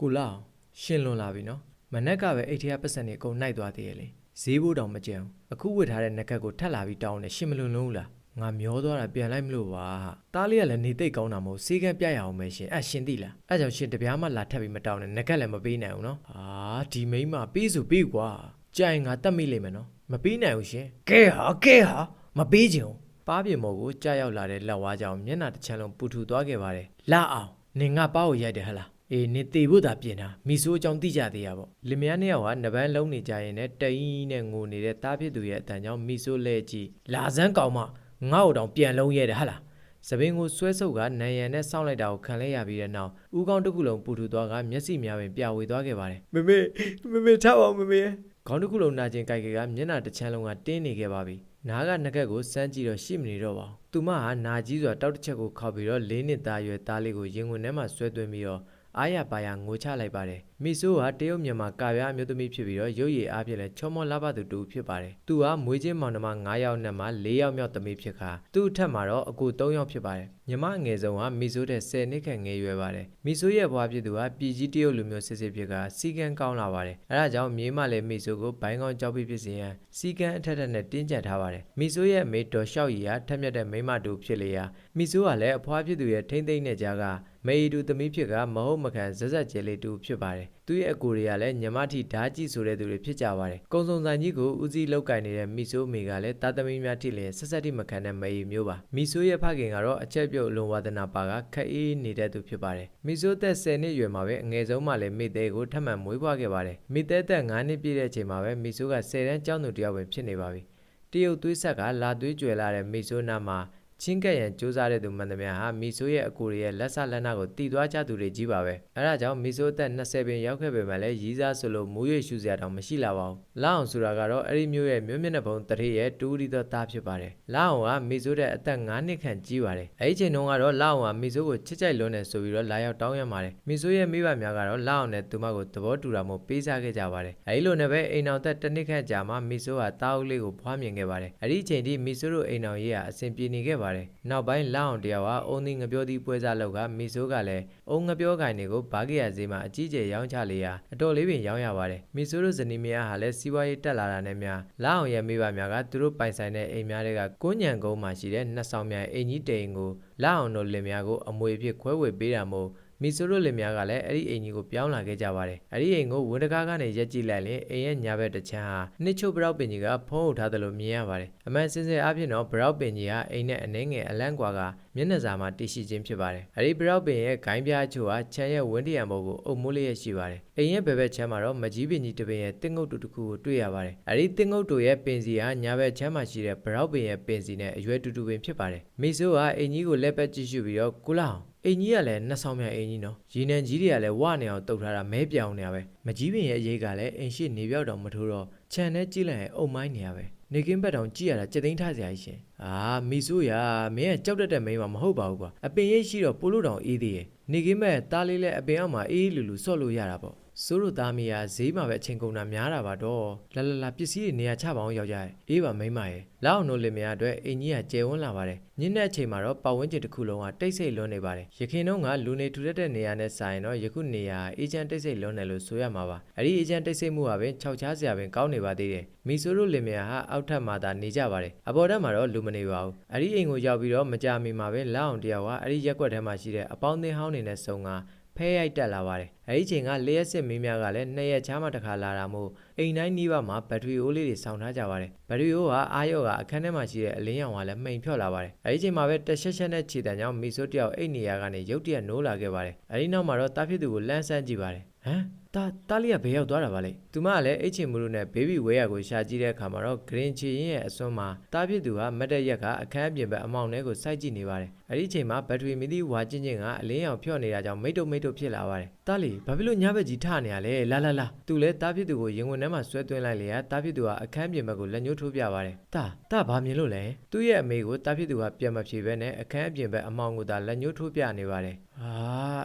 ကိုလာအောင်ရှင်လွန်လာပြီနော်မနက်ကပဲအိတ်ထရပတ်စံနေအကုန်နှိုက်သွားသေးရဲ့လေဈေးဘိုးတောင်မကြံဘူးအခုဝတ်ထားတဲ့နက်ကတ်ကိုထပ်လာပြီးတောင်းနေရှင်မလွန်လုံးဘူးလားငါမျောသွားတာပြန်လိုက်မလို့ပါဟာတားလေးကလည်းနေသိပ်ကောင်းတာမဟုတ်စေကန်းပြရအောင်ပဲရှင်အဲ့ရှင်သိလားအဲ့ကြောင့်ရှင်တပြားမှလာထပ်ပြီးမတောင်းနဲ့နက်ကတ်လည်းမပေးနိုင်ဘူးနော်ဟာဒီမိန်းမပေးဆိုပေးကွာကြိုင်ငါတတ်မိလိမ့်မယ်နော်မပေးနိုင်ဘူးရှင်ကဲဟာကဲဟာမပေးချင်ဘူးပါးပြမော်ကိုကြားရောက်လာတဲ့လက်ဝါးကြောင့်မျက်နှာတစ်ချမ်းလုံးပူထူသွားခဲ့ပါတယ်လာအောင်နင်ငါပါးကိုရိုက်တယ်ဟလား အေးနေတေဖို့သာပြင်တာမိဆိုးအကြောင်းသိကြသေးရပေါ့လင်မယားနှစ်ယောက်ကနဘန်းလုံးနေကြရင်နဲ့တိန်နဲ့ငိုနေတဲ့တားဖြစ်သူရဲ့အတန်ကြောင့်မိဆိုးလဲကြည့်လာစမ်းကောင်မငါ့ကိုတောင်ပြန်လုံးရဲတယ်ဟာလားသပင်ကိုဆွဲဆုပ်ကနံရံနဲ့စောင့်လိုက်တာကိုခံလဲရပြီးတဲ့နောက်ဦးကောင်းတစ်ခုလုံးပူထူသွားကမျက်စိများပင်ပြဝေသွားခဲ့ပါတယ်မမေမမေထားပါမမေခေါင်းတစ်ခုလုံးနာကျင်ကြိုက်ကမျက်နှာတစ်ချမ်းလုံးကတင်းနေခဲ့ပါပြီနားကငကက်ကိုစမ်းကြည့်တော့ရှိမနေတော့ပါဘူးသူမဟာနာကြီးစွာတောက်တစ်ချက်ကိုခောက်ပြီးတော့လေးနှစ်သားရွယ်သားလေးကိုရင်ဝင်ထဲမှာဆွဲသွင်းပြီးတော့ အားရပါရငိုချလိုက်ပါတယ်။မီဆိုးဟာတရုတ်မြန်မာကာဗျာအမျိုးသမီးဖြစ်ပြီးတော့ရုပ်ရည်အားဖြင့်လည်းချောမောလာပသူတူဖြစ်ပါတယ်။သူဟာမွေးချင်းမောင်နှမ9ယောက်နဲ့မှ4ယောက်မြောက်သမီးဖြစ်ခါသူ့အထက်မှာတော့အကို3ယောက်ဖြစ်ပါတယ်။ ညီမအငယ်ဆုံးဟာမီဆိုးတဲ့10နှစ်ခန့်ငယ်ရွယ်ပါတယ်။မီဆိုးရဲ့ဘွားဖြစ်သူဟာပြည်ကြီးတရုတ်လူမျိုးစစ်စစ်ဖြစ်ကစီကံကောင်းလာပါတယ်။အဲဒါကြောင့်မြေးမလည်းမီဆိုးကိုဘိုင်းကောင်းကြောက်ပြီးဖြစ်စေရန်စီကံအထက်ထက်နဲ့တင်းကျပ်ထားပါတယ်။မီဆိုးရဲ့အမေတော်လျှောက်ရည်ဟာထက်မြက်တဲ့မိန်းမတူဖြစ်လေရာမီဆိုးကလည်းအဖွားဖြစ်သူရဲ့ထိမ့်သိမ့်တဲ့ကြားကမေရီတူသမီးဖြစ်ကမဟုတ်မခံဇက်ဇက်ကျဲလေးတူဖြစ်ပါတယ်။ သူ့ရဲ့အကိုတွေကလည်းညမထီဓာကြီးဆိုတဲ့သူတွေဖြစ်ကြပါတယ်။ကုံစုံဆိုင်ကြီးကိုဦးစီးလောက်ကင်နေတဲ့မီဆိုးမေကလည်းတာသမီးများထိလျင်ဆက်ဆက်တိမခံတဲ့မေရီမျိုးပါ။မီဆိုးရဲ့ဖခင်ကတော့အချက်ပြုတ်လွန်ဝါဒနာပါကခက်အေးနေတဲ့သူဖြစ်ပါတယ်။မီဆိုးသက်10နှစ်အရွယ်မှာပဲအငယ်ဆုံးမှလည်းမိသေးကိုထပ်မံမွေးဖွားခဲ့ပါတယ်။မိသေးသက်9နှစ်ပြည့်တဲ့အချိန်မှာပဲမီဆိုးက10တန်းကျောင်းသူတစ်ယောက်ပဲဖြစ်နေပါပြီ။တရုတ်သွေးဆက်ကလာသွေးကြွယ်လာတဲ့မီဆိုးနာမှာ ချင်းကပ်ရန်စူးစမ်းတဲ့သူမှန်သမျှဟာမီဆိုးရဲ့အကူတွေရဲ့လက်ဆလက်နာကိုတီသွားကြသူတွေကြီးပါပဲအဲဒါကြောင့်မီဆိုးအသက်20ပင်ရောက်ခဲ့ပေမဲ့လည်းရီးစားဆိုလို့မူးရွေရှူစရာတောင်မရှိလာပါဘူးလာအောင်ဆိုတာကတော့အဲ့ဒီမျိုးရဲ့မြို့မျက်နှာပုံတရေရဲ့တူရီသောသားဖြစ်ပါတယ်လာအောင်ကမီဆိုးတဲ့အသက်9နှစ်ခန့်ကြီးပါတယ်အဲ့ဒီချိန်တုန်းကတော့လာအောင်ကမီဆိုးကိုချစ်ကြိုက်လွန်းတယ်ဆိုပြီးတော့လာရောက်တောင်းရပါတယ်မီဆိုးရဲ့မိဘများကတော့လာအောင်နဲ့သူမကိုသဘောတူတာမို့ပေးစားခဲ့ကြပါတယ်အဲ့ဒီလိုနဲ့ပဲအိမ်အောင်သက်တစ်နှစ်ခန့်ကြာမှမီဆိုးကတားအုပ်လေးကိုဖွားမြင်ခဲ့ပါတယ်အဲ့ဒီချိန်ထိမီဆိုးတို့အိမ်အောင်ရေးကအဆင်ပြေနေခဲ့ပါတယ်နောက်ပိုင်းလာအောင်တယောက်ဟာအုံသီးငပြောသီးပွဲစားလောက်ကမီဆိုးကလည်းအုံငပြောကိုင်တွေကိုဘာဂီယာဈေးမှာအကြီးကျယ်ရောင်းချလေရာအတော်လေးပင်ရောင်းရပါတယ်မီဆိုးတို့ဇနီးမယားဟာလည်းစီးပွားရေးတက်လာတာနဲ့များလာအောင်ရဲ့မိဘများကသူတို့ပိုင်ဆိုင်တဲ့အိမ်များတွေကကိုညံကုန်းမှာရှိတဲ့နှစ်ဆောင်များအိမ်ကြီးတိမ်ကိုလာအောင်တို့လင်များကိုအမွေအဖြစ်ခွဲဝေပေးတာမို့ မီဆိုရိုလင်များကလည်းအဲ့ဒီအိမ်ကြီးကိုပြောင်းလာခဲ့ကြပါတယ်။အဲ့ဒီအိမ်ကိုဝန်တကားကနေရက်ကြည့်လိုက်ရင်အိမ်ရဲ့ညာဘက်တစ်ချမ်းဟာနှစ်ချုပ်ဘရောက်ပင်ကြီးကဖုံးအုပ်ထားတယ်လို့မြင်ရပါတယ်။အမှန်စင်စစ်အဖြစ်တော့ဘရောက်ပင်ကြီးဟာအိမ်နဲ့အနှဲငယ်အလန့်ကွာကမျက်နှာစာမှာတည်ရှိခြင်းဖြစ်ပါတယ်။အဲ့ဒီဘရောက်ပင်ရဲ့ဂိုင်းပြားချို့ဟာချမ်းရဲ့ဝင်းတရံဘုတ်ကိုအုပ်မိုးလျက်ရှိပါတယ်။အိမ်ရဲ့ဘယ်ဘက်ချမ်းမှာတော့မကြီးပင်ကြီးတစ်ပင်ရဲ့တင်းငုတ်တူတစ်ခုကိုတွေ့ရပါတယ်။အဲ့ဒီတင်းငုတ်တူရဲ့ပင်စီဟာညာဘက်ချမ်းမှာရှိတဲ့ဘရောက်ပင်ရဲ့ပင်စီနဲ့အရွယ်တူတူပင်ဖြစ်ပါတယ်။မီဆိုကအိမ်ကြီးကိုလက်ပတ်ကြည့်ရှုပြီးတော့ကုလာအောင်အိမ်ကြီးကလည်းနှစ်ဆောင်မြအိမ်ကြီးနော်ရေနံကြီးတွေကလည်းဝနေအောင်တုတ်ထားတာမဲပြောင်နေရပဲမကြီးပင်ရဲ့အရေးကလည်းအိမ်ရှိနေပြောက်တော့မထိုးတော့ခြံနဲ့ကြည့်လိုက်ရင်အုံမိုင်းနေရပဲနေကင်းဘက်တောင်ကြည့်ရတာစက်သိန်းထားစရာကြီးရှင် အာမီဆိုးရမင်းကကြောက်တတ်တဲ့မိန်းမမဟုတ်ပါဘူးကွာအပင်ရိပ်ရှိတော့ပိုလို့တောင်အေးသေးရဲ့နေကင်းဘက်တားလေးလည်းအပင်အောက်မှာအေးလူလူဆော့လို့ရတာပေါ့စိုးတို့သားမီးကဈေးမှာပဲအချိန်ကုန်တာများတာပါတော့လာလာလာပစ္စည်းတွေနေရာချပါအောင်ယောက်ျားရဲ့အေးပါမိန်းမရဲ့လောက်အောင်တို့လင်မယားအတွက်အင်ကြီးကကျယ်ဝန်းလာပါတယ်ညနေအချိန်မှာတော့ပတ်ဝန်းကျင်တစ်ခုလုံးကတိတ်ဆိတ်လွန်းနေပါတယ်ရခင်တုန်းကလူနေထူထပ်တဲ့နေရာနဲ့ဆိုင်တော့ယခုနေရာအေဂျင့်တိတ်ဆိတ်လွန်းတယ်လို့ဆိုရမှာပါအဲ့ဒီအေဂျင့်တိတ်ဆိတ်မှုကပင်ခြောက်ချားစရာပင်ကောင်းနေပါသေးတယ်မီဆိုတို့လင်မယားဟာအောက်ထပ်မှာသာနေကြပါတယ်အပေါ်ထပ်မှာတော့လူမနေပါဘူးအဲ့ဒီအိမ်ကိုရောက်ပြီးတော့မကြာမီမှာပဲလောက်အောင်တယောက်ကအဲ့ဒီရက်ွက်ထဲမှာရှိတဲ့အပေါင်းအသင်းဟောင်းနေနဲ့ဆုံကဖဲရိုက်တက်လာပါတယ်။အဲဒီချိန်ကလျှက်စစ်မင်းများကလည်းနှစ်ရက်ချားမှတစ်ခါလာတာမို့အိမ်တိုင်းနီးပါးမှာဘက်ထရီအိုးလေးတွေစောင့်ထားကြပါတယ်။ဘက်ထရီအိုးကအာရော့ကအခန်းထဲမှာရှိတဲ့အလင်းရောင်ကလည်းမှိန်ဖြော့လာပါတယ်။အဲဒီချိန်မှာပဲတရှက်ရှက်နဲ့ခြေတံကြောင့်မီဆိုတယောက်အိတ်နေရာကနေရုတ်တရက်နိုးလာခဲ့ပါတယ်။အဲဒီနောက်မှာတော့တားဖြစ်သူကိုလမ်းဆန်းကြည့်ပါတယ်။ဟမ် တာတားလေးကဘယ်ရောက်သွားတာပါလဲ။သူမကလည်းအိတ်ချင်မလို့နဲ့ဘေဘီဝဲရကိုရှာကြည့်တဲ့အခါမှာတော့ဂရင်ချီရင်ရဲ့အစွန်းမှာတားဖြစ်သူကမတ်တက်ရက်ကအခန်းအပြင်ဘက်အမောင်ထဲကိုစိုက်ကြည့်နေပါတယ်။ အဲဒီချိန်မှာဘက်ထရီမီဒီဝါချင်းချင်းကအလင်းရောင်ဖြော့နေတာကြောင့်မိတ်တုမိတ်တုဖြစ်လာပါတယ်။တားလေးဘာဖြစ်လို့ညဘက်ကြီးထနေရလဲလာလာလာသူလည်းတားဖြစ်သူကိုရင်ဝင်ထဲမှာဆွဲသွင်းလိုက်လေရတားဖြစ်သူကအခန်းပြင်ဘက်ကိုလက်ညှိုးထိုးပြပါတယ်။တာတာဘာမြင်လို့လဲ။သူ့ရဲ့အမေကိုတားဖြစ်သူကပြန်မဖြေဘဲနဲ့အခန်းအပြင်ဘက်အမောင်ကိုသာလက်ညှိုးထိုးပြနေပါတယ်။အာ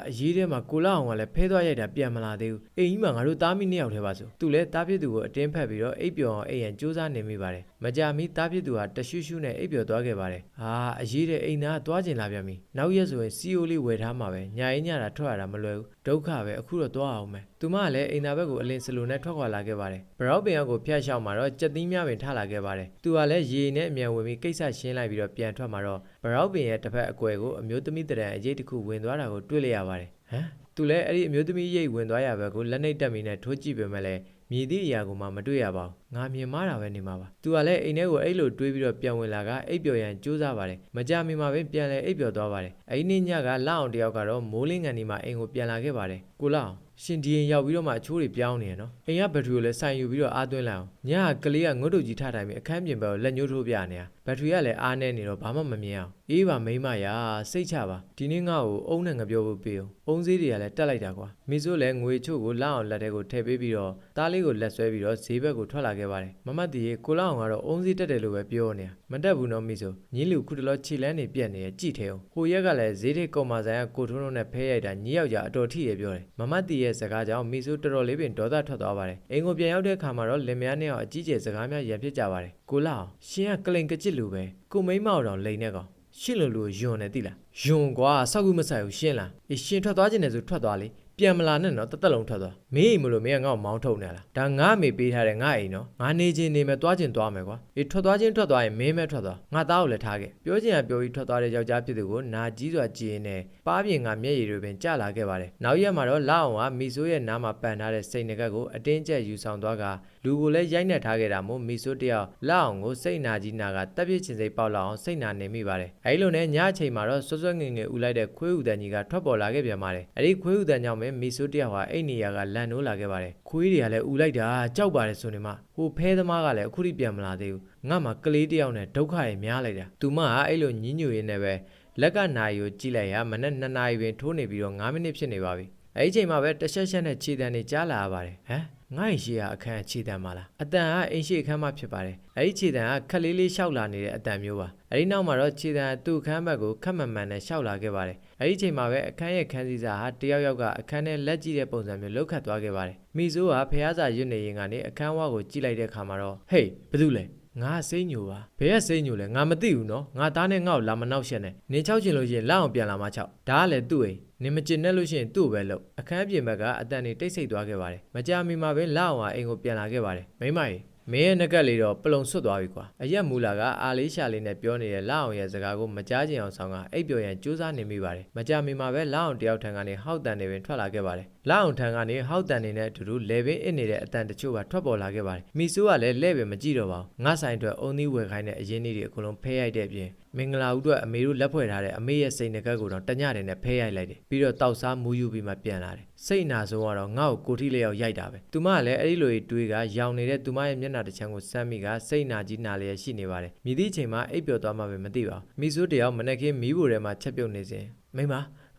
အရေးထဲမှာကိုလာအောင်ကလည်းဖဲသွားရိုက်တာပြန်မလာသေးဘူး။အိမ်ကြီးမှာငါတို့တားမိနှစ်ယောက်ထဲပါဆို။သူလည်းတားဖြစ်သူကိုအတင်းဖက်ပြီးတော့အိပ်ပျော်အောင်အိမ်ရန်စူးစမ်းနေမိပါတယ်။မကြမီတားဖြစ်သူကတရှူးရှူးနဲ့အိပ်ပျော်သွားခဲ့ပါတယ်။အာအရေးတဲ့အိမ်သားကသွားကျင်င်လာပြန်ပြီနောက်ရက်ဆိုရင်စီအိုလေးဝယ်ထားမှာပဲညာရင်ညတာထွက်ရတာမလွယ်ဘူးဒုက္ခပဲအခုတော့သွားအောင်မယ်သူမကလည်းအိမ်သာဘက်ကိုအလင်းစလိုနဲ့ထွက်ခွာလာခဲ့ပါတယ်ဘရောက်ပင်ရောက်ကိုဖျက်လျှောက်မှာတော့ကြက်သီးများပင်ထလာခဲ့ပါတယ်သူကလည်းရေနဲ့အမြန်ဝင်ပြီးကိစ္စရှင်းလိုက်ပြီးတော့ပြန်ထွက်မှာတော့ဘရောက်ပင်ရဲ့တစ်ဖက်အကွယ်ကိုအမျိုးသမီးတရံအရေးတစ်ခုဝင်သွားတာကိုတွေ့လိုက်ရပါတယ်ဟမ် သူလည်းအဲ့ဒီအမျိုးသမီးရိတ်ဝင်သွားရဘက်ကိုလက်နှိပ်တက်မိနဲ့ထိုးကြည့်ပေမဲ့လည်းမြည်သည့်အရာကိုမှမတွေ့ရပါဘူးငါမြင်မားတာပဲနေမှာပါသူကလည်းအိမ်ထဲကိုအဲ့လိုတွေးပြီးတော့ပြန်ဝင်လာကအိပ်ပျော်ရန်ကြိုးစားပါတယ်မကြမီမှာပဲပြန်လဲအိပ်ပျော်သွားပါတယ်အဲ့ဒီနေ့ညကလောက်အောင်တယောက်ကတော့မိုးလင်းကန်ဒီမှာအိမ်ကိုပြန်လာခဲ့ပါတယ်ကိုလောက်အောင်ရှင်ဒီရင်ရောက်ပြီးတော့မှအချိုးတွေပြောင်းနေရနော်အိမ်ကဘက်ထရီကိုလည်းစိုင်ယူပြီးတော့အားသွင်းလိုက်အောင်ညကကလေးကငုတ်တုတ်ကြီးထထိုင်ပြီးအခန်းပြင်ဘက်ကိုလက်ညှိုးထိုးပြနေတာ ဘက်ထရီကလည်းအားနေနေတော့ဘာမှမမြင်အောင်အေးပါမိမရာစိတ်ချပါဒီနေ့ငါ့ကိုအုံးနဲ့ငပြောဖို့ပေးအောင်အုံးစည်းတွေကလည်းတက်လိုက်တာကွာမီဆိုလည်းငွေချို့ကိုလောက်အောင်လက်ထဲကိုထည့်ပေးပြီးတော့သားလေးကိုလက်ဆွဲပြီးတော့ဈေးဘက်ကိုထွက်လာခဲ့ပါတယ်မမတ်တီရေကိုလောက်အောင်ကတော့အုံးစည်းတက်တယ်လို့ပဲပြောနေတာမတက်ဘူးနော်မီဆိုညီလူခုတလောခြေလန်းနေပြက်နေရကြည့်ထဲအောင်ဟိုရက်ကလည်းဈေးထိတ်ကောင်မဆိုင်ကကိုထုံးတို့နဲ့ဖဲရိုက်တာညီယောက်ျားအတော်ထိရပြောတယ်မမတ်တီရဲ့စကားကြောင့်မီဆိုတော်တော်လေးပင်ဒေါသထွက်သွားပါတယ်အိမ်ကိုပြန်ရောက်တဲ့အခါမှာတော့လင်မယားနဲ့အောင်အကြီးကျယ်စကားများရံဖြစ်ကြပါတယ်ကိုလောက်အောင်ရှင်ကကလိန်ကကြစ်လူပဲကိုမိန်းမတော်လိန်နဲ့ကောင်ရှင်းလို့လို့ယွန်နေတိလားယွန်ကွာစောက်ကူမဆိုင်ဘူးရှင်းလားအေးရှင်ထွက်သွားခြင်းနဲ့ဆိုထွက်သွားလေပြန်မလာနဲ့နော်တသက်လုံးထွက်သွားမင်းအိမ်မလို့မင်းကငါ့ကိုမောင်းထုတ်နေလားဒါငါအမေပေးထားတဲ့ငါအိမ်နော်ငါနေခြင်းနေမယ်သွားခြင်းသွားမယ်ကွာအေးထွက်သွားခြင်းထွက်သွားရင်မင်းမဲထွက်သွားငါသားကိုလည်းထားခဲ့ပြောခြင်းကပြောပြီးထွက်သွားတဲ့ယောက်ျားဖြစ်သူကိုနာကြီးစွာကြည်ရင်နဲ့ပါးပြင်ကမျက်ရည်တွေပင်ကျလာခဲ့ပါတယ်နောက်ရက်မှာတော့လာအောင်ကမီဆိုးရဲ့နားမှာပန်ထားတဲ့စိတ်ငကက်ကိုအတင်းကျပ်ယူဆောင်သွားက လူကိုလည်းရိုက်နှက်ထားခဲ့တာမို့မီဆိုးတယောက်လာအောင်ကိုစိတ်နာကြီးနာကတပ်ပြစ်ချင်စိတ်ပေါက်လာအောင်စိတ်နာနေမိပါတယ်အဲဒီလိုနဲ့ညအချိန်မှာတော့ဆွဆွငင်ငယ်ဦးလိုက်တဲ့ခွေးဥတန်ကြီးကထွက်ပေါ်လာခဲ့ပြန်ပါတယ်အဲဒီခွေးဥတန်ကြောင့်ပဲမီဆိုးတယောက်ဟာအိတ်နေရကလန်နိုးလာခဲ့ပါတယ်ခွေးတွေကလည်းဦးလိုက်တာကြောက်ပါတယ်ဆိုနေမှဟိုဖဲသမားကလည်းအခုထိပြန်မလာသေးဘူးငါမှကလေးတယောက်နဲ့ဒုက္ခတွေများလိုက်တာသူမကအဲ့လိုညင်းညူရင်းနဲ့ပဲလက်ကနာရီကိုကြည့်လိုက်ရမနဲ့2နာရီပင်ထိုးနေပြီးတော့9မိနစ်ဖြစ်နေပါပြီ အဲ့ဒီအချိန်မှာပဲတရှက်ရှက်နဲ့ခြေတံတွေကြားလာရပါတယ်ဟမ်ငါ့ရှိရအခန်းခြေတံမလားအတန်ကအိမ်ရှိအခန်းမဖြစ်ပါတယ်အဲ့ဒီခြေတံကခက်လေးလေးရှောက်လာနေတဲ့အတန်မျိုးပါအဲ့ဒီနောက်မှာတော့ခြေတံသူ့အခန်းဘက်ကိုခက်မှန်မှန်နဲ့ရှောက်လာခဲ့ပါတယ်အဲ့ဒီချိန်မှာပဲအခန်းရဲ့ခန်းစည်းစာဟာတယောက်ယောက်ကအခန်းနဲ့လက်ကြည့်တဲ့ပုံစံမျိုးလောက်ခတ်သွားခဲ့ပါတယ်မီဆိုးကဖះစာရွတ်နေရင်ကနေအခန်းဝါကိုကြည့်လိုက်တဲ့အခါမှာတော့ဟေးဘာလို့လဲ ငါစိတ်ညိုပါဘယ်ကစိတ်ညိုလဲငါမသိဘူးနော်ငါသားနဲ့ငါ့ကိုလာမနောက်ရှက်နဲ့နင်ချောက်ချင်လို့ရှိရင်လက်အောင်ပြန်လာမှချောက်ဒါကလည်းသူ့အိမ်နင်မကျင်နဲ့လို့ရှိရင်သူ့ကိုပဲလုပ်အခန်းပြင်ဘက်ကအတန်နေတိတ်ဆိတ်သွားခဲ့ပါတယ်မကြာမီမှာပဲလက်အောင်ကအိမ်ကိုပြန်လာခဲ့ပါတယ်မိမကြီးမင်းရဲ့ငကက်လေးတော့ပလုံဆွတ်သွားပြီကွာအရက်မူလာကအာလေးရှာလေးနဲ့ပြောနေတဲ့လက်အောင်ရဲ့စကားကိုမကြားချင်အောင်ဆောင်ကအိပ်ပျော်ရန်ကြိုးစားနေမိပါတယ်မကြာမီမှာပဲလက်အောင်တယောက်ထံကနေဟောက်တန်နေပင်ထွက်လာခဲ့ပါတယ် လက်အောင်ထံကနေဟောက်တန်နေတဲ့အတူတူလေပင်အစ်နေတဲ့အတန်တချို့ပါထွက်ပေါ်လာခဲ့ပါတယ်မီဆိုးကလည်းလဲ့ပင်မကြည့်တော့ပါဘူးငါဆိုင်အတွက်အုံသီးဝယ်ခိုင်းတဲ့အရင်းတွေအကုန်လုံးဖဲရိုက်တဲ့အပြင်မင်္ဂလာဦးအတွက်အမေတို့လက်ဖွဲ့ထားတဲ့အမေရဲ့စိတ်ငကက်ကိုတော့တညတယ်နဲ့ဖဲရိုက်လိုက်တယ်ပြီးတော့တောက်စားမူးယူပြီးမှပြန်လာတယ်စိတ်အနာဆုံးကတော့ငါ့ကိုကိုထိလျောက်ရိုက်တာပဲသူမကလည်းအဲ့ဒီလိုတွေးကရောင်နေတဲ့သူမရဲ့မျက်နှာတစ်ချမ်းကိုစမ်းမိကစိတ်နာကြီးနာလျက်ရှိနေပါတယ်မြည်သည့်အချိန်မှာအိပ်ပျော်သွားမှပဲမသိပါဘူးမီဆိုးတယောက်မနက်ခင်းမီးဖိုထဲမှာချက်ပြုတ်နေစဉ်မိမ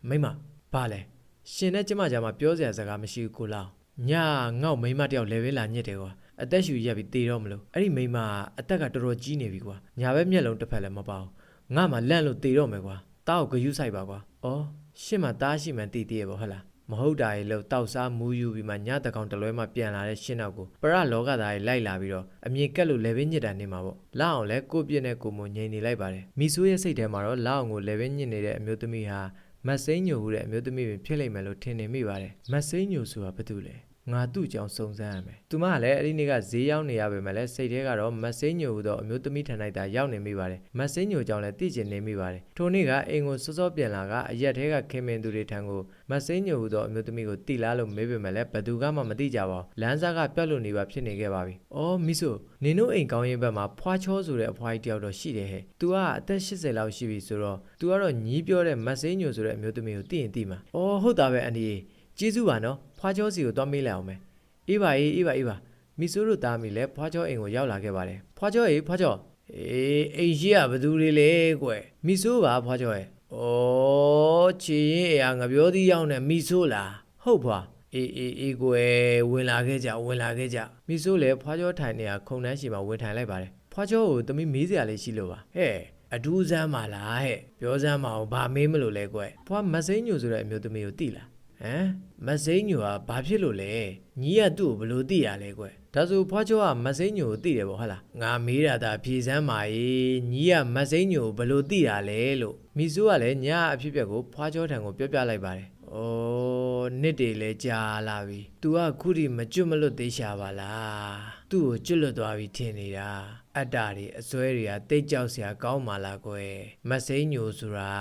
မိမဘာလဲ ရှင်နဲ့ကျမကြားမှာပြောစရာစကားမရှိဘူးကိုလောင်ညာငေါ့မိမတယောက်လေပဲလာညစ်တယ်ကွာအသက်ရှူရက်ပြီးတေတော့မလို့အဲ့ဒီမိမအသက်ကတော်တော်ကြီးနေပြီကွာညာဘက်မျက်လုံးတစ်ဖက်လည်းမပေါဘူးငါမှလန့်လို့တေတော့မယ်ကွာတားကိုဂယုဆိုင်ပါကွာဩရှင့်မတားရှိမှန်တည်တည်ရပေါ့ဟဟလားမဟုတ်တာရေလို့တောက်စားမူးယူပြီးမှညတကောင်တလွဲမှပြန်လာတဲ့ရှင်းနောက်ကိုပရလောကသားရေလိုက်လာပြီးတော့အမြင်ကက်လို့လေဘင်းညစ်တာနေမှာပေါ့လောက်အောင်လဲကိုပြစ်နဲ့ကိုမုံငြိမ်နေလိုက်ပါတယ်မီဆိုးရဲ့စိတ်ထဲမှာတော့လောက်အောင်ကိုလေဘင်းညစ်နေတဲ့အမျိုးသမီးဟာ မတ်စိန်ညိုဟူတဲ့အမျိုးသမီးပင်ဖြစ်လိမ့်မယ်လို့ထင်နေမိပါတယ်မတ်စိန်ညိုဆိုတာဘာတူလဲ ငါသူ့ကြောင့်စုံစမ်းရမယ်။သူမကလည်းအဲ့ဒီနေ့ကဈေးရောက်နေရပေမဲ့လည်းစိတ်ထဲကတော့မစိညိုဟူသောအမျိုးသမီးထန်လိုက်တာရောက်နေမိပါတယ်။မစိညိုကြောင့်လည်းသိကျင်နေမိပါတယ်။ထိုနေ့ကအိမ်ကိုစောစောပြန်လာကအရက်ထဲကခင်မင်သူတွေထံကိုမစိညိုဟူသောအမျိုးသမီးကိုတိလားလို့မေးပေမဲ့လည်းဘယ်သူကမှမသိကြပါဘူး။လမ်းစားကပြတ်လို့နေပါဖြစ်နေခဲ့ပါပြီ။အော်မီဆိုနင်တို့အိမ်ကောင်းရင်ဘက်မှာဖွာချောဆိုတဲ့အဖွားကြီးတယောက်တော့ရှိတယ်ဟဲ့။ तू ကအသက်80လောက်ရှိပြီဆိုတော့ तू ကတော့ညီးပြောတဲ့မစိညိုဆိုတဲ့အမျိုးသမီးကိုသိရင်သိမှာ။အော်ဟုတ်တာပဲအန်ဒီ ကျေးဇူးပါနော်။ဖွာချောစီကိုသွားမေးလိုက်အောင်မယ်။အေးပါအေးအေးပါအေးပါမီဆိုးတို့သားမီလည်းဖွားချောအိမ်ကိုရောက်လာခဲ့ပါတယ်ဖွားချောအေးဖွားချောအေးအိမ်ရှိကဘသူတွေလဲကွယ်မီဆိုးပါဖွားချောရဲ့ဩချီရင်အေးငါပြောသည်ရောက်နေမီဆိုးလားဟုတ်ဖွာအေးအေးအေးကွယ်ဝင်လာခဲ့ကြဝင်လာခဲ့ကြမီဆိုးလည်းဖွားချောထိုင်နေတာခုံနှန်းရှိမှဝင်ထိုင်လိုက်ပါတယ်ဖွားချောကိုတမီးမေးစရာလေးရှိလို့ပါဟဲ့အဒူးစမ်းပါလားဟဲ့ပြောစမ်းပါအောင်ဘာမေးမလို့လဲကွယ်ဖွားမစိမ့်ညိုဆိုတဲ့အမျိုးသမီးကိုတိလား ဟမ်မစိမ့်ညိုကဘာဖြစ်လို့လဲညီကသူ့ကိုဘလို့သိရလဲကွယ်ဒဒါဆိုဖွားချောကမစိမ့်ညိုကိုသိတယ်ပေါ့ဟုတ်လားငါမေးတာဒါဖြေစမ်းပါရေးညီကမစိမ့်ညိုကိုဘယ်လိုသိတာလဲလို့မီဆိုးကလည်းညာအဖြစ်အပျက်ကိုဖွားချောထံကိုပြောပြလိုက်ပါတယ်။အိုးနှစ်တွေလည်းကြာလာပြီ။ तू ကခုထိမကျွတ်မလွတ်သေးရှာပါလား။ तू ကိုကျွတ်လွတ်သွားပြီထင်နေတာ။အတ္တတွေအစွဲတွေကတိတ်ကြောက်စရာကောင်းပါလားကွယ်။မစိမ့်ညိုဆိုတာ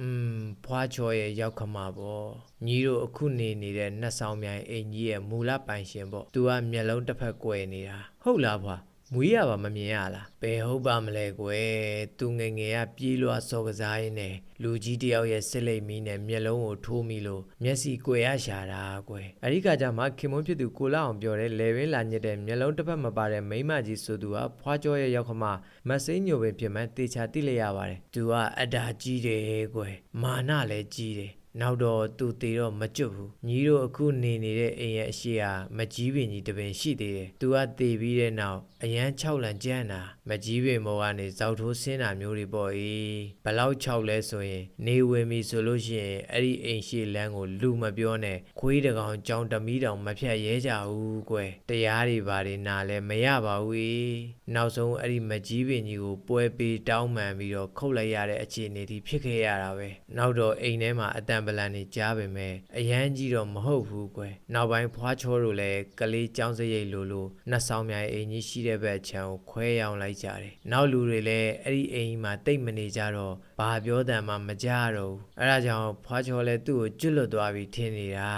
อืมဖွားချောရဲ့ရောက်ခမပေါ့။ညီတို့အခုနေနေတဲ့နှက်ဆောင်မြိုင်အိမ်ကြီးရဲ့မူလပိုင်ရှင်ပေါ့။ तू ကမျက်လုံးတစ်ဖက်ကွယ်နေတာ။ဟုတ်လားဖွာ။ မွေးရပါမမြင်ရလားဘယ်ဟုတ်ပါမလဲကွယ်သူငယ်ငယ်ကပြေးလွှာစော်ကစားရင်းနဲ့လူကြီးတယောက်ရဲ့စစ်လိတ်မီးနဲ့မျက်လုံးကိုထိုးမိလို့မျက်စိကွယ်ရရှာတာကွယ်အရိကကြမှာခင်မွန်းဖြစ်သူကိုလာအောင်ပြောတဲ့လေဝင်းလာညစ်တဲ့မျက်လုံးတစ်ဖက်မပါတဲ့မိန်းမကြီးဆိုသူကဖွားကြောရဲ့ရောက်ခမမစိမ့်ညိုပင်ဖြစ်မှန်တေချာတိလိုက်ရပါတယ်သူကအတားကြီးတယ်ကွယ်မာနလည်းကြီးတယ်နောက်တော့သူတေတော့မကျွတ်ဘူးညီတို့အခုနေနေတဲ့အိမ်ရဲ့အရှိဟာမကြီးပင်ကြီးတစ်ပင်ရှိသေးတယ်သူကတေပြီးတဲ့နောက် အရန်၆လန်ကြမ်းတာမကြီးပင်ဘောကနေဇောက်ထိုးဆင်းတာမျိုးတွေပေါ့အေးဘလောက်၆လဲဆိုရင် နေဝင်ပြီဆိုလို့ရှိရင်အဲ့ဒီအိမ်ရှိလမ်းကိုလူမပြောနဲ့ခွေးတကောင်ကြောင်တမီးတောင်မဖြတ်ရဲကြဘူးကွယ်တရားတွေဘာတွေနာလဲမရပါဘူးအေးနောက်ဆုံးအဲ့ဒီမကြီးပင်ကြီးကိုပွဲပေးတောင်းပန်ပြီးတော့ခုတ်လိုက်ရတဲ့အခြေအနေဒီဖြစ်ခဲ့ရတာပဲနောက်တော့အိမ်ထဲမှာအတန်ပလန်နေကြားပေမဲ့အရန်ကြီးတော့မဟုတ်ဘူးကွယ်နောက်ပိုင်းဖွားချောတို့လည်းကလေးចောင်းစရိတ်လိုလိုနှစ်ဆောင်မြိုင်အိမ်ကြီးရှိတဲ့ဘက်ခြံကိုခွဲရောင်းလိုက်ကြတယ်နောက်လူတွေလည်းအဲ့ဒီအိမ်ကြီးမှာတိတ်မနေကြတော့ဘာပြောတမ်းမှမကြတော့ဘူးအဲ့ဒါကြောင့်ဖွားချောလည်းသူ့ကိုကျွတ်လွတ်သွားပြီထင်နေတာ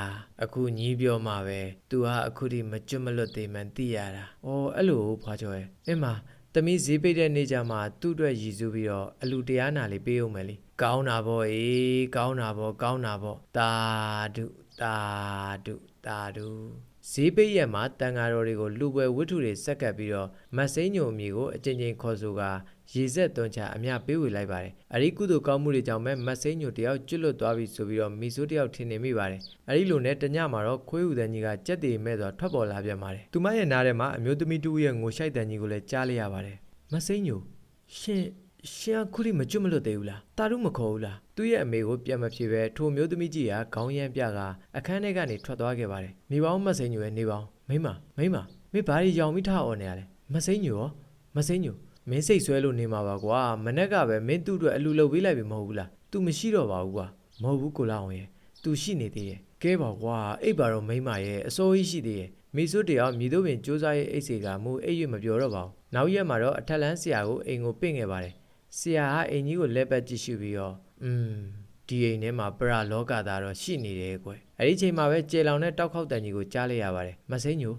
အခုညီးပြောမှပဲသူဟာအခုထိမကျွတ်မလွတ်သေးမှန်းသိရတာဩအဲ့လိုဖွားချောရဲ့အင်းမသမီးဈေးပိတ်တဲ့နေ့ကျမှသူ့အတွက်ရည်စူးပြီးတော့အလူတရားနာလေးပေးအောင်မယ်လေကောင်းတာပေါ့အေးကောင်းတာပေါ့ကောင်းတာပေါ့တာဒုတာဒုတာဒု ဈေးပိတ်ရက်မှာတန်ဃာတော်တွေကိုလူပွဲဝတ္ထုတွေစက်ကပ်ပြီးတော့မတ်စိမ့်ညုံအမီကိုအကြိမ်ကြိမ်ခေါ်ဆိုကာရေဆက်သွန်းချအမျှပေးဝေလိုက်ပါတယ်။အရိကုသိုလ်ကောင်းမှုတွေကြောင့်ပဲမတ်စိမ့်ညိုတယောက်ကျွတ်လွတ်သွားပြီဆိုပြီးတော့မီဆိုးတယောက်ထင်နေမိပါတယ်။အဲဒီလိုနဲ့တညမှာတော့ခွေးဥတန်ကြီးကကြက်တည်မဲ့စွာထွက်ပေါ်လာပြန်ပါတယ်။သူမရဲ့နားထဲမှာအမျိုးသမီးတူရဲ့ငိုရှိုက်တန်ကြီးကိုလည်းကြားလိုက်ရပါတယ်။မတ်စိမ့်ညိုရှင် ရှင်အခုလိမကျွတ်မလွတ်သေးဘူးလား။တာရုမခေါ်ဘူးလား။သူ့ရဲ့အမေကိုပြန်မဖြစ်ပဲထိုမျိုးသမီးကြီးကခေါင်းရမ်းပြကအခန်းထဲကနေထွက်သွားခဲ့ပါတယ်။မိပေါင်းမတ်စိမ့်ညိုရဲ့နေပေါင်းမိမမိမမိဘာကြီးရောင်ပြီးထားအောင်နေရလဲ။မတ်စိမ့်ညိုရောမတ်စိမ့်ညိုမင်းစိတ်ဆွဲလို့နေမှာပါကွာမနေ့ကပဲမင်းသူ့အတွက်အလူလုပ်ပေးလိုက်ပြီမဟုတ်ဘူးလား तू မရှိတော့ပါဘူးကွာမဟုတ်ဘူးကိုလာအောင်ရဲ့ तू ရှိနေသေးရဲ့ကဲပါကွာအိပ်ပါတော့မိမရဲ့အစိုးရရှိသေးရဲ့မိစွတ်တယောက်မြည်တို့ပင်စူးစားရဲ့အိတ်စေကမူအိပ်ရွမပြောတော့ပါဘူးနောက်ရက်မှာတော့အထက်လန်းဆရာကိုအိမ်ကိုပင့်ခဲ့ပါတယ် ဆရာကအိမ်ကြီးကိုလက်ပတ်ကြည့်ရှုပြီးတော့อืมဒီအိမ်ထဲမှာပရလောကသားတော့ရှိနေတယ်ကွအဲ့ဒီချိန်မှာပဲကျေလောင်တဲ့တောက်ခေါက်တန်ကြီးကိုကြားလိုက်ရပါတယ်မစိမ့်ညို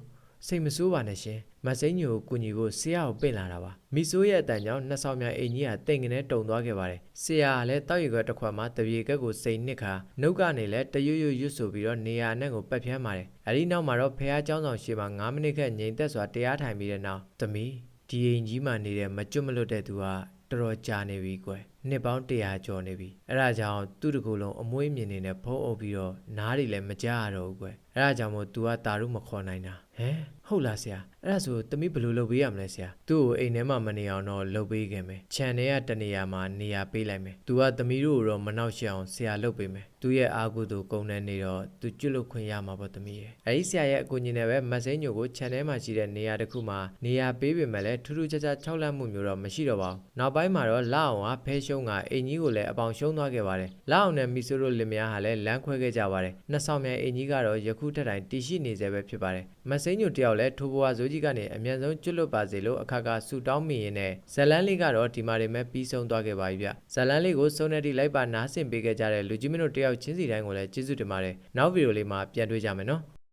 စိတ်မဆိုးပါနဲ့ရှင်မစိမ့်ညိုကိုကူညီဖို့ဆရာကိုပင့်လာတာပါမီဆိုးရဲ့အတန်ကြောင့်နှစ်ဆောင်များအိမ်ကြီးဟာတိမ်ကနေတုံသွားခဲ့ပါတယ်ဆရာကလည်းတောက်ရီခွက်တစ်ခွက်မှာတပြေကက်ကိုစိန်နှစ်ခါနှုတ်ကနေလည်းတရွရွရွဆိုပြီးတော့နေရာအနှံ့ကိုပတ်ဖြန်းပါတယ်အဲဒီနောက်မှာတော့ဖះเจ้าဆောင်ရှေ့မှာ9မိနစ်ခန့်ငြိမ်သက်စွာတရားထိုင်ပြီးတဲ့နောက်သမီးဒီအိမ်ကြီးမှာနေတဲ့မကျွတ်မလွတ်တဲ့သူက တော်တော်ကြာနေပြီကွယ် နှစ်ပေါင်း100ကျော်နေပြီအဲ့ဒါကြောင့်သူ့တကူလုံးအမွှေးမြင်နေတဲ့ဖုံးအုပ်ပြီးတော့နားတွေလည်းမကြားရတော့ဘူးကွယ်အဲ့ဒါကြောင့်မို့ तू ကတာရုမခေါ်နိုင်တာဟမ်ဟုတ်လားဆရာအဲ့ဒါဆိုတမိဘယ်လိုလုပ်ပေးရမလဲဆရာသူ့ကိုအိမ်ထဲမှာမနေအောင်တော့လုပ်ပေးခင်မယ်ခြံထဲကတနေရာမှာနေရာပေးလိုက်မယ် तू ကတမိတို့ကိုတော့မနှောက်ရှက်အောင်ဆရာလုပ်ပေးမယ်သူ့ရဲ့အာကုသူကုန်းတဲ့နေတော့ तू ကျွတ်လို့ခွင့်ရမှာပေါ့တမိရဲ့အဲ့ဒီဆရာရဲ့အကူအညီနဲ့ပဲမတ်စိမ့်ညိုကိုခြံထဲမှာရှိတဲ့နေရာတစ်ခုမှာနေရာပေးပေမဲ့လည်းထူးထူးခြားခြားခြောက်လန့်မှုမျိုးတော့မရှိတော့ပါဘူးနောက်ပိုင်းမှာတော့လာအောင်ကဖဲရှုံး ံကအိမ်ကြီးကိုလည်းအပေါင်ရှုံးသွားခဲ့ပါတယ်လာအောင်နဲ့မီဆိုတို့လင်မယားဟာလည်းလမ်းခွဲခဲ့ကြပါတယ်နှစ်ဆောင်မြန်အိမ်ကြီးကတော့ယခုထက်တိုင်တည်ရှိနေစေပဲဖြစ်ပါတယ်မတ်စိမ့်ညိုတယောက်လည်းထိုးဘွားဇိုးကြီးကနေအမြန်ဆုံးကျွတ်လွတ်ပါစေလို့အခါခါဆူတောင်းမိရင်နဲ့ဇလန်းလေးကတော့ဒီမှာတွေမဲ့ပြီးဆုံးသွားခဲ့ပါပြီဗျဇလန်းလေးကိုစုံနေတိလိုက်ပါနားဆင်ပေးခဲ့ကြတဲ့လူကြီးမင်းတို့တယောက်ချင်းစီတိုင်းကိုလည်းကျေးဇူးတင်ပါတယ်နောက်ဗီဒီယိုလေးမှာပြန်တွေ့ကြမယ်နော်